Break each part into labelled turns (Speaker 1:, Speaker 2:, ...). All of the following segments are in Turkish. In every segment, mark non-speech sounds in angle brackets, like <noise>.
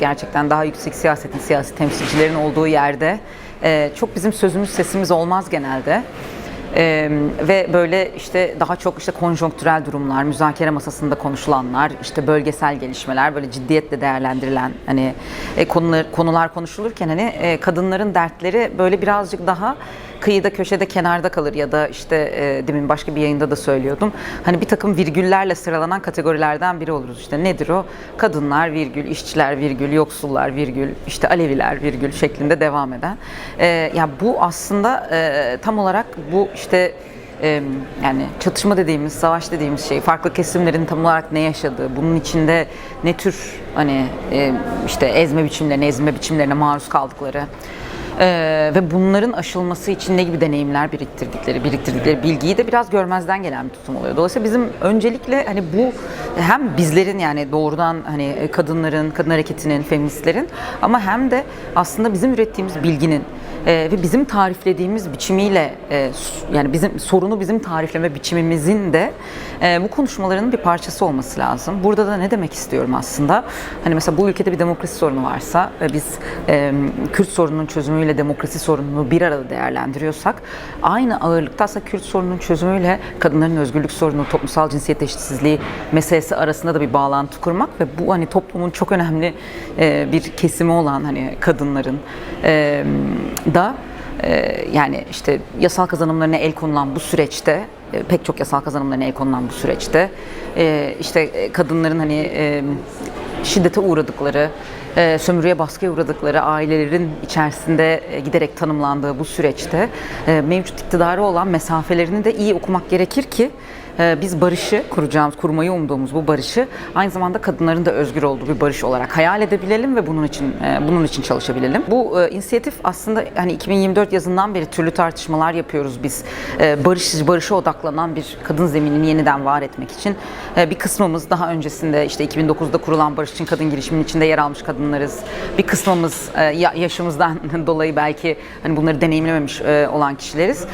Speaker 1: Gerçekten daha yüksek siyasetin, siyasi temsilcilerin olduğu yerde e, çok bizim sözümüz, sesimiz olmaz genelde. E, ve böyle işte daha çok işte konjonktürel durumlar, müzakere masasında konuşulanlar, işte bölgesel gelişmeler böyle ciddiyetle değerlendirilen hani e, konular konular konuşulurken hani e, kadınların dertleri böyle birazcık daha kıyıda köşede kenarda kalır ya da işte e, demin başka bir yayında da söylüyordum. Hani bir takım virgüllerle sıralanan kategorilerden biri oluruz. İşte nedir o? Kadınlar virgül, işçiler virgül, yoksullar virgül, işte Aleviler virgül şeklinde devam eden. E, ya bu aslında e, tam olarak bu işte e, yani çatışma dediğimiz, savaş dediğimiz şey, farklı kesimlerin tam olarak ne yaşadığı, bunun içinde ne tür hani e, işte ezme biçimlerine, ezme biçimlerine maruz kaldıkları, ee, ve bunların aşılması için ne gibi deneyimler biriktirdikleri, biriktirdikleri bilgiyi de biraz görmezden gelen bir tutum oluyor. Dolayısıyla bizim öncelikle hani bu hem bizlerin yani doğrudan hani kadınların, kadın hareketinin, feministlerin ama hem de aslında bizim ürettiğimiz bilginin e, ve bizim tariflediğimiz biçimiyle e, yani bizim sorunu bizim tarifleme biçimimizin de e, bu konuşmaların bir parçası olması lazım. Burada da ne demek istiyorum aslında? Hani mesela bu ülkede bir demokrasi sorunu varsa ve biz e, Kürt sorununun çözümüyle demokrasi sorununu bir arada değerlendiriyorsak aynı ağırlıkta aslında Kürt sorununun çözümüyle kadınların özgürlük sorunu, toplumsal cinsiyet eşitsizliği meselesi arasında da bir bağlantı kurmak ve bu hani toplumun çok önemli e, bir kesimi olan hani kadınların e, da yani işte yasal kazanımlarına el konulan bu süreçte e, pek çok yasal kazanımlarına el konulan bu süreçte e, işte e, kadınların hani şiddete uğradıkları, sömürüye baskıya uğradıkları ailelerin içerisinde giderek tanımlandığı bu süreçte mevcut iktidarı olan mesafelerini de iyi okumak gerekir ki biz barışı kuracağımız, kurmayı umduğumuz bu barışı aynı zamanda kadınların da özgür olduğu bir barış olarak hayal edebilelim ve bunun için e, bunun için çalışabilelim. Bu e, inisiyatif aslında hani 2024 yazından beri türlü tartışmalar yapıyoruz biz. E, barış barışa odaklanan bir kadın zeminini yeniden var etmek için. Bir kısmımız daha öncesinde işte 2009'da kurulan Barış için Kadın girişiminin içinde yer almış kadınlarız. Bir kısmımız ya- yaşımızdan <laughs> dolayı belki hani bunları deneyimlememiş olan kişileriz.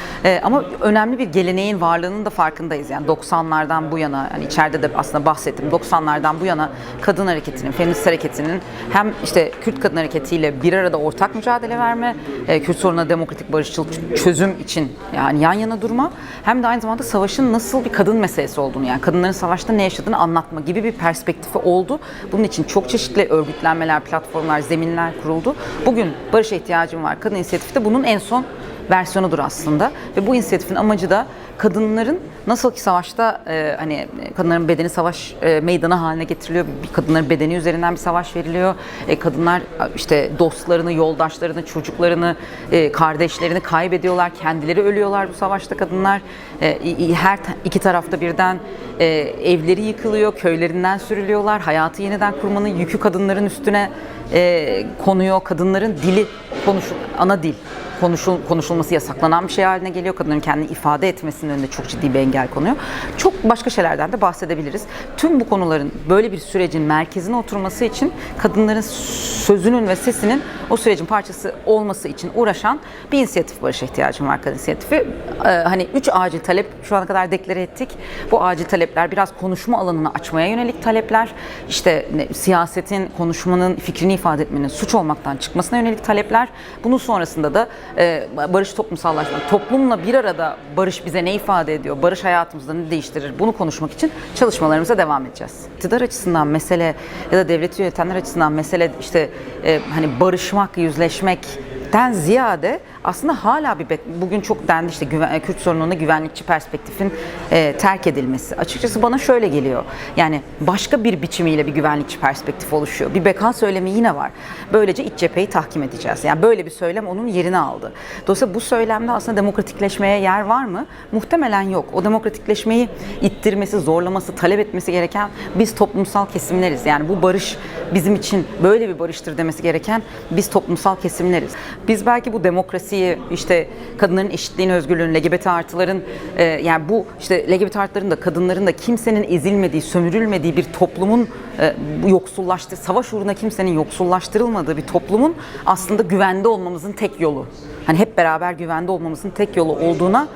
Speaker 1: Ama önemli bir geleneğin varlığının da farkındayız. Yani 90'lardan bu yana hani içeride de aslında bahsettim. 90'lardan bu yana kadın hareketinin, feminist hareketinin hem işte Kürt kadın hareketiyle bir arada ortak mücadele verme, e, Kürt sorununa demokratik barışçıl çözüm için yani yan yana durma hem de aynı zamanda savaşın nasıl bir kadın meselesi olduğunu yani kadınların savaşta ne yaşadığını anlatma gibi bir perspektifi oldu. Bunun için çok çeşitli örgütlenmeler, platformlar, zeminler kuruldu. Bugün Barış'a ihtiyacım var. Kadın inisiyatifi de bunun en son versiyonudur aslında ve bu inisiyatifin amacı da kadınların nasıl ki savaşta e, hani kadınların bedeni savaş e, meydanı haline getiriliyor. Bir kadınların bedeni üzerinden bir savaş veriliyor. E, kadınlar işte dostlarını, yoldaşlarını, çocuklarını, e, kardeşlerini kaybediyorlar. Kendileri ölüyorlar bu savaşta kadınlar. E, her iki tarafta birden e, evleri yıkılıyor, köylerinden sürülüyorlar. Hayatı yeniden kurmanın yükü kadınların üstüne e, konuyor. Kadınların dili konuşul ana dil konuşul, konuşulması yasaklanan bir şey haline geliyor. Kadınların kendini ifade etmesinin önünde çok ciddi bir engel konuyor. Çok başka şeylerden de bahsedebiliriz. Tüm bu konuların böyle bir sürecin merkezine oturması için kadınların sözünün ve sesinin o sürecin parçası olması için uğraşan bir inisiyatif barışa ihtiyacım var kadın inisiyatifi. Ee, hani üç acil talep şu ana kadar deklare ettik. Bu acil talepler biraz konuşma alanını açmaya yönelik talepler. İşte ne- siyasetin, konuşmanın, fikrini ifade etmenin suç olmaktan çıkmasına yönelik talepler. Bunun sonrasında da e, barış toplumsallaşma, toplumla bir arada barış bize ne ifade ediyor, barış hayatımızda ne değiştirir? Bunu konuşmak için çalışmalarımıza devam edeceğiz. İktidar açısından mesele ya da devleti yönetenler açısından mesele işte e, hani barışmak, yüzleşmekten ziyade aslında hala bir bugün çok dendi işte güven, Kürt sorununa güvenlikçi perspektifin e, terk edilmesi. Açıkçası bana şöyle geliyor. Yani başka bir biçimiyle bir güvenlikçi perspektif oluşuyor. Bir beka söylemi yine var. Böylece iç cepheyi tahkim edeceğiz. Yani böyle bir söylem onun yerini aldı. Dolayısıyla bu söylemde aslında demokratikleşmeye yer var mı? Muhtemelen yok. O demokratikleşmeyi ittirmesi, zorlaması, talep etmesi gereken biz toplumsal kesimleriz. Yani bu barış bizim için böyle bir barıştır demesi gereken biz toplumsal kesimleriz. Biz belki bu demokrasiyi işte kadınların eşitliğini, özgürlüğünü, LGBT artıların e, yani bu işte LGBT artıların da kadınların da kimsenin ezilmediği, sömürülmediği bir toplumun e, yoksullaştı, savaş uğruna kimsenin yoksullaştırılmadığı bir toplumun aslında güvende olmamızın tek yolu. Hani hep beraber güvende olmamızın tek yolu olduğuna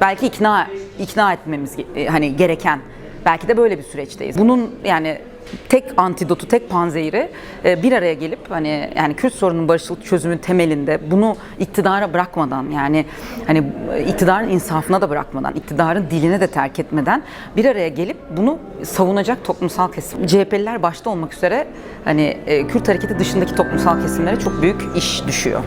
Speaker 1: belki ikna ikna etmemiz e, hani gereken belki de böyle bir süreçteyiz. Bunun yani tek antidotu, tek panzehiri e, bir araya gelip hani yani Kürt sorunun barışçıl çözümün temelinde bunu iktidara bırakmadan yani hani iktidarın insafına da bırakmadan, iktidarın diline de terk etmeden bir araya gelip bunu savunacak toplumsal kesim. CHP'liler başta olmak üzere hani e, Kürt hareketi dışındaki toplumsal kesimlere çok büyük iş düşüyor.